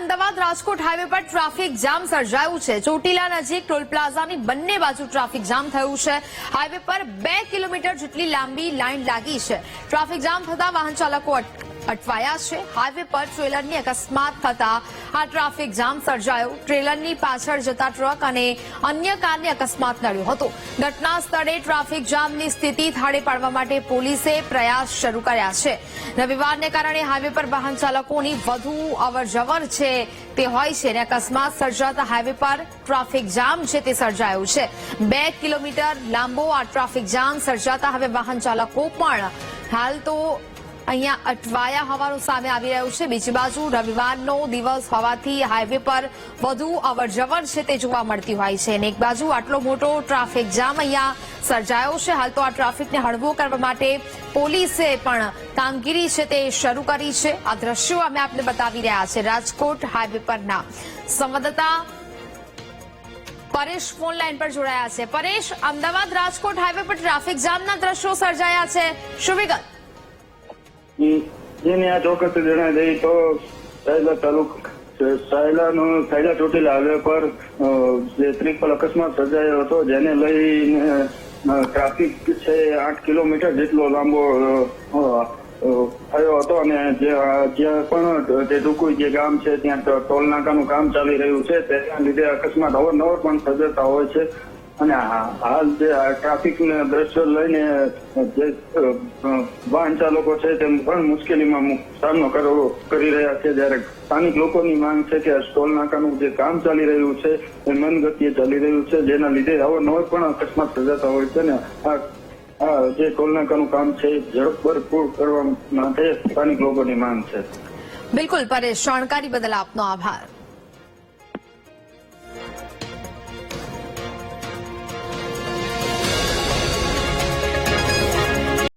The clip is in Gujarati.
અમદાવાદ રાજકોટ હાઈવે પર ટ્રાફિક જામ સર્જાયું છે. ચોટીલા નજીક ટોલ પ્લાઝાની બંને બાજુ ટ્રાફિક જામ થયું છે. હાઈવે પર બે કિલોમીટર જેટલી લાંબી લાઇન લાગી છે. ટ્રાફિક જામ થતા વાહન ચાલકો અટવાયા છે. હાઈવે પર ટ્રેલરની અકસ્માત થતા આ ટ્રાફિક જામ સર્જાયો. ટ્રેલરની પાછળ જતા ટ્રક અને અન્ય કારને અકસ્માત નડ્યો હતો. ઘટના સ્થળે ટ્રાફિક જામની સ્થિતિ થાળે પાડવા માટે પોલીસે પ્રયાસ શરૂ કર્યા છે. રવિવારને કારણે હાઈવે પર વાહન ચાલકોની વધુ અવરજવર છે તે હોય છે અને અકસ્માત સર્જાતા હાઈવે પર ટ્રાફિક જામ છે તે સર્જાયું છે. બે કિલોમીટર લાંબો આ ટ્રાફિક જામ સર્જાતા હવે વાહન ચાલકો પણ હાલ તો અહીંયા અટવાયા હોવાનું સામે આવી રહ્યું છે. બીજી બાજુ રવિવારનો દિવસ હોવાથી હાઈવે પર વધુ અવરજવર છે તે જોવા મળતી હોય છે. અને એક બાજુ આટલો મોટો ટ્રાફિક જામ અહીંયા સર્જાયો છે. હાલ તો આ ટ્રાફિકને હળવો કરવા માટે પોલીસે પણ કામગીરી છે તે શરૂ કરી છે. આ દ્રશ્યો અમે આપને બતાવી રહ્યા છે. રાજકોટ હાઈવે પરના સંવાદદાતા પરેશ ફોન લાઈન પર જોડાયા છે. પરેશ, અમદાવાદ રાજકોટ હાઈવે પર ટ્રાફિક જામના દ્રશ્યો સર્જાયા છે. શું વિગત? જેને આ ચોક્કસ જણાવી દઈ તો સાયલા તાલુક સાયલાનું સાયલા ચોટીલા હાઈવે પર જે ત્રિપલ અકસ્માત સર્જાયો હતો, જેને લઈને ટ્રાફિક છે આઠ કિલોમીટર જેટલો લાંબો થયો હતો અને જે, જ્યાં પણ તે ટૂંકું જે ગામ છે, ત્યાં ટોલ નાકાનું કામ ચાલી રહ્યું છે. તેના લીધે અકસ્માત અવારનવાર પણ સર્જાતા હોય છે. અને હાલ જે આ દ્રશ્ય લઈને જે વાહન ચાલકો છે તેમ પણ મુશ્કેલીમાં સામનો કરવો કરી રહ્યા છે. જ્યારે સ્થાનિક લોકોની માંગ છે કે ટોલ નાકાનું જે કામ ચાલી રહ્યું છે એ મંદ ગતિએ ચાલી રહ્યું છે. જેના લીધે અવારનવાર પણ અકસ્માત સર્જાતા હોય છે ને આ જે ટોલ નાકાનું કામ છે એ ઝડપભર પૂર્ણ કરવા માટે સ્થાનિક લોકોની માંગ છે. બિલકુલ, પરેશ, જાણકારી બદલ આપનો આભાર.